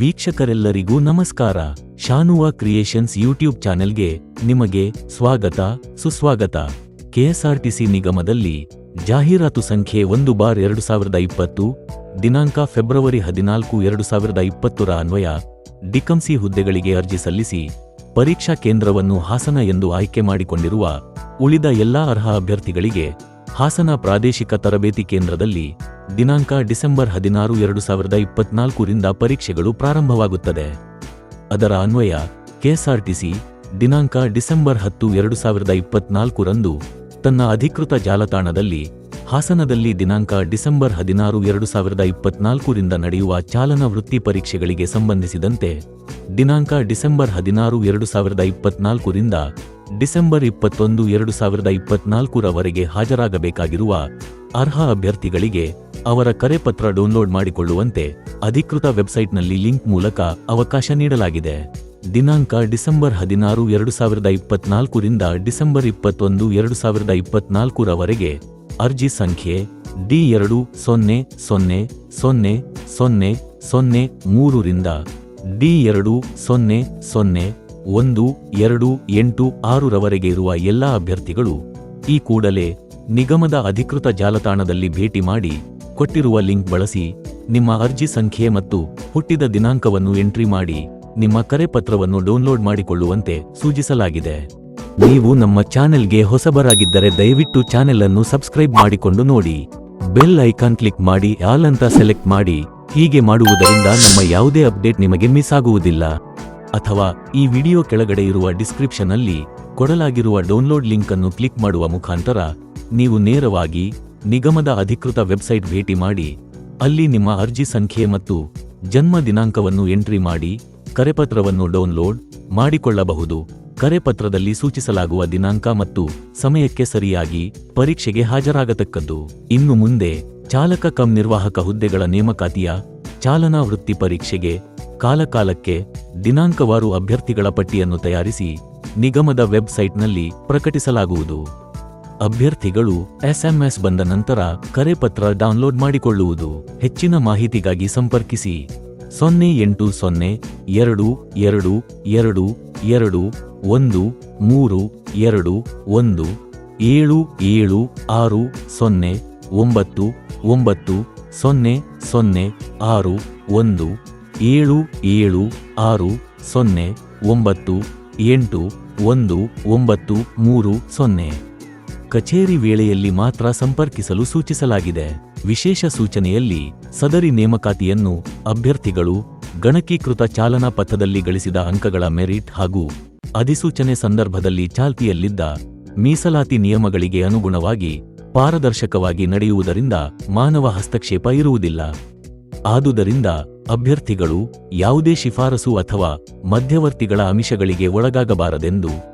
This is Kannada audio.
ವೀಕ್ಷಕರೆಲ್ಲರಿಗೂ ನಮಸ್ಕಾರ. ಶಾನುವಾ ಕ್ರಿಯೇಷನ್ಸ್ ಯೂಟ್ಯೂಬ್ ಚಾನೆಲ್ಗೆ ನಿಮಗೆ ಸ್ವಾಗತ, ಸುಸ್ವಾಗತ. ಕೆಎಸ್ಆರ್ಟಿಸಿ ನಿಗಮದಲ್ಲಿ ಜಾಹೀರಾತು ಸಂಖ್ಯೆ ಒಂದು ಬಾರ್ ಎರಡು ಸಾವಿರದ ಇಪ್ಪತ್ತು, ದಿನಾಂಕ ಫೆಬ್ರವರಿ ಹದಿನಾಲ್ಕು ಎರಡು ಸಾವಿರದ ಇಪ್ಪತ್ತರ ಅನ್ವಯ. ಡಿಕಂಸಿ ಹುದ್ದೆಗಳಿಗೆ ಅರ್ಜಿ ಸಲ್ಲಿಸಿ ಪರೀಕ್ಷಾ ಕೇಂದ್ರವನ್ನು ಹಾಸನ ಎಂದು ಆಯ್ಕೆ ಮಾಡಿಕೊಂಡಿರುವ ಉಳಿದ ಎಲ್ಲಾ ಅರ್ಹ ಅಭ್ಯರ್ಥಿಗಳಿಗೆ ಹಾಸನ ಪ್ರಾದೇಶಿಕ ತರಬೇತಿ ಕೇಂದ್ರದಲ್ಲಿ ದಿನಾಂಕ ಡಿಸೆಂಬರ್ ಹದಿನಾರು ಎರಡು ಸಾವಿರದ ಇಪ್ಪತ್ನಾಲ್ಕರಿಂದ ಪರೀಕ್ಷೆಗಳು ಪ್ರಾರಂಭವಾಗುತ್ತದೆ. ಅದರ ಅನ್ವಯ ಕೆಎಸ್ಆರ್ಟಿಸಿ ದಿನಾಂಕ ಡಿಸೆಂಬರ್ ಹತ್ತು ಎರಡು ಸಾವಿರದ ಇಪ್ಪತ್ನಾಲ್ಕರಂದು ತನ್ನ ಅಧಿಕೃತ ಜಾಲತಾಣದಲ್ಲಿ ಹಾಸನದಲ್ಲಿ ದಿನಾಂಕ ಡಿಸೆಂಬರ್ ಹದಿನಾರು ಎರಡು ಸಾವಿರದ ಇಪ್ಪತ್ನಾಲ್ಕರಿಂದ ನಡೆಯುವ ಚಾಲನಾ ವೃತ್ತಿ ಪರೀಕ್ಷೆಗಳಿಗೆ ಸಂಬಂಧಿಸಿದಂತೆ ದಿನಾಂಕ ಡಿಸೆಂಬರ್ ಹದಿನಾರು ಎರಡು ಸಾವಿರದ ಇಪ್ಪತ್ನಾಲ್ಕರಿಂದ ಡಿಸೆಂಬರ್ ಇಪ್ಪತ್ತೊಂದು ಎರಡು ಸಾವಿರದ ಇಪ್ಪತ್ನಾಲ್ಕರವರೆಗೆ ಹಾಜರಾಗಬೇಕಾಗಿರುವ ಅರ್ಹ ಅಭ್ಯರ್ಥಿಗಳಿಗೆ ಅವರ ಕರೆಪತ್ರ ಡೌನ್ಲೋಡ್ ಮಾಡಿಕೊಳ್ಳುವಂತೆ ಅಧಿಕೃತ ವೆಬ್ಸೈಟ್ನಲ್ಲಿ ಲಿಂಕ್ ಮೂಲಕ ಅವಕಾಶ ನೀಡಲಾಗಿದೆ. ದಿನಾಂಕ ಡಿಸೆಂಬರ್ ಹದಿನಾರು, ಎರಡು ಸಾವಿರದ ಇಪ್ಪತ್ನಾಲ್ಕರಿಂದ ಡಿಸೆಂಬರ್ ಇಪ್ಪತ್ತೊಂದು, ಎರಡು ಸಾವಿರದ ಇಪ್ಪತ್ನಾಲ್ಕರವರೆಗೆ ಅರ್ಜಿ ಸಂಖ್ಯೆ ಡಿ ಎರಡು ಸೊನ್ನೆ ಸೊನ್ನೆ ಸೊನ್ನೆ ಸೊನ್ನೆ ಸೊನ್ನೆ ಮೂರರಿಂದ ಡಿ ಎರಡು ಸೊನ್ನೆ ಸೊನ್ನೆ ಒಂದು, ಎರಡು, ಎಂಟು ಆರರವರೆಗೆ ಇರುವ ಎಲ್ಲಾ ಅಭ್ಯರ್ಥಿಗಳು ಈ ಕೂಡಲೇ ನಿಗಮದ ಅಧಿಕೃತ ಜಾಲತಾಣದಲ್ಲಿ ಭೇಟಿ ಮಾಡಿ ಕೊಟ್ಟಿರುವ ಲಿಂಕ್ ಬಳಸಿ ನಿಮ್ಮ ಅರ್ಜಿ ಸಂಖ್ಯೆ ಮತ್ತು ಹುಟ್ಟಿದ ದಿನಾಂಕವನ್ನು ಎಂಟ್ರಿ ಮಾಡಿ ನಿಮ್ಮ ಕರೆಪತ್ರವನ್ನು ಡೌನ್ಲೋಡ್ ಮಾಡಿಕೊಳ್ಳುವಂತೆ ಸೂಚಿಸಲಾಗಿದೆ. ನೀವು ನಮ್ಮ ಚಾನೆಲ್ಗೆ ಹೊಸಬರಾಗಿದ್ದರೆ ದಯವಿಟ್ಟು ಚಾನೆಲ್ ಅನ್ನು ಸಬ್ಸ್ಕ್ರೈಬ್ ಮಾಡಿಕೊಂಡು ನೋಡಿ. ಬೆಲ್ ಐಕಾನ್ ಕ್ಲಿಕ್ ಮಾಡಿ, ಆಲ್ ಅಂತ ಸೆಲೆಕ್ಟ್ ಮಾಡಿ. ಹೀಗೆ ಮಾಡುವುದರಿಂದ ನಮ್ಮ ಯಾವುದೇ ಅಪ್ಡೇಟ್ ನಿಮಗೆ ಮಿಸ್ ಆಗುವುದಿಲ್ಲ. ಅಥವಾ ಈ ವಿಡಿಯೋ ಕೆಳಗಡೆ ಇರುವ ಡಿಸ್ಕ್ರಿಪ್ಷನ್ ಅಲ್ಲಿ ಕೊಡಲಾಗಿರುವ ಡೌನ್ಲೋಡ್ ಲಿಂಕ್ ಅನ್ನು ಕ್ಲಿಕ್ ಮಾಡುವ ಮುಖಾಂತರ ನೀವು ನೇರವಾಗಿ ನಿಗಮದ ಅಧಿಕೃತ ವೆಬ್ಸೈಟ್ ಭೇಟಿ ಮಾಡಿ, ಅಲ್ಲಿ ನಿಮ್ಮ ಅರ್ಜಿ ಸಂಖ್ಯೆ ಮತ್ತು ಜನ್ಮ ದಿನಾಂಕವನ್ನು ಎಂಟ್ರಿ ಮಾಡಿ, ಕರೆಪತ್ರವನ್ನು ಡೌನ್ಲೋಡ್ ಮಾಡಿಕೊಳ್ಳಬಹುದು. ಕರೆಪತ್ರದಲ್ಲಿ ಸೂಚಿಸಲಾಗುವ ದಿನಾಂಕ ಮತ್ತು ಸಮಯಕ್ಕೆ ಸರಿಯಾಗಿ ಪರೀಕ್ಷೆಗೆ ಹಾಜರಾಗತಕ್ಕದ್ದು. ಇನ್ನು ಮುಂದೆ, ಚಾಲಕ ಕಂ ನಿರ್ವಾಹಕ ಹುದ್ದೆಗಳ ನೇಮಕಾತಿಯ ಚಾಲನಾ ವೃತ್ತಿ ಪರೀಕ್ಷೆಗೆ ಕಾಲಕಾಲಕ್ಕೆ ದಿನಾಂಕವಾರು ಅಭ್ಯರ್ಥಿಗಳ ಪಟ್ಟಿಯನ್ನು ತಯಾರಿಸಿ, ನಿಗಮದ ವೆಬ್ಸೈಟ್ನಲ್ಲಿ ಪ್ರಕಟಿಸಲಾಗುವುದು. ಅಭ್ಯರ್ಥಿಗಳು ಎಸ್ಎಂಎಸ್ ಬಂದ ನಂತರ ಕರೆಪತ್ರ ಡೌನ್ಲೋಡ್ ಮಾಡಿಕೊಳ್ಳುವುದು. ಹೆಚ್ಚಿನ ಮಾಹಿತಿಗಾಗಿ ಸಂಪರ್ಕಿಸಿ. ಸೊನ್ನೆ ಎಂಟು ಸೊನ್ನೆ ಎರಡು ಎರಡು ಎರಡು ಎರಡು ಒಂದು ಮೂರು ಎರಡು ಒಂದು ಏಳು ಏಳು ಆರು ಸೊನ್ನೆ ಒಂಬತ್ತು ಒಂಬತ್ತು ಸೊನ್ನೆ ಸೊನ್ನೆ ಆರು ಒಂದು ಏಳು ಏಳು ಆರು ಸೊನ್ನೆ ಒಂಬತ್ತು ಎಂಟು ಒಂದು ಒಂಬತ್ತು ಮೂರು ಸೊನ್ನೆ. ಕಚೇರಿ ವೇಳೆಯಲ್ಲಿ ಮಾತ್ರ ಸಂಪರ್ಕಿಸಲು ಸೂಚಿಸಲಾಗಿದೆ. ವಿಶೇಷ ಸೂಚನೆಯಲ್ಲಿ ಸದರಿ ನೇಮಕಾತಿಯನ್ನು ಅಭ್ಯರ್ಥಿಗಳು ಗಣಕೀಕೃತ ಚಾಲನಾ ಪಥದಲ್ಲಿ ಗಳಿಸಿದ ಅಂಕಗಳ ಮೆರಿಟ್ ಹಾಗೂ ಅಧಿಸೂಚನೆ ಸಂದರ್ಭದಲ್ಲಿ ಚಾಲ್ತಿಯಲ್ಲಿದ್ದ ಮೀಸಲಾತಿ ನಿಯಮಗಳಿಗೆ ಅನುಗುಣವಾಗಿ ಪಾರದರ್ಶಕವಾಗಿ ನಡೆಯುವುದರಿಂದ ಮಾನವ ಹಸ್ತಕ್ಷೇಪ ಇರುವುದಿಲ್ಲ. ಆದುದರಿಂದ ಅಭ್ಯರ್ಥಿಗಳು ಯಾವುದೇ ಶಿಫಾರಸು ಅಥವಾ ಮಧ್ಯವರ್ತಿಗಳ ಅಮಿಷಗಳಿಗೆ ಒಳಗಾಗಬಾರದೆಂದು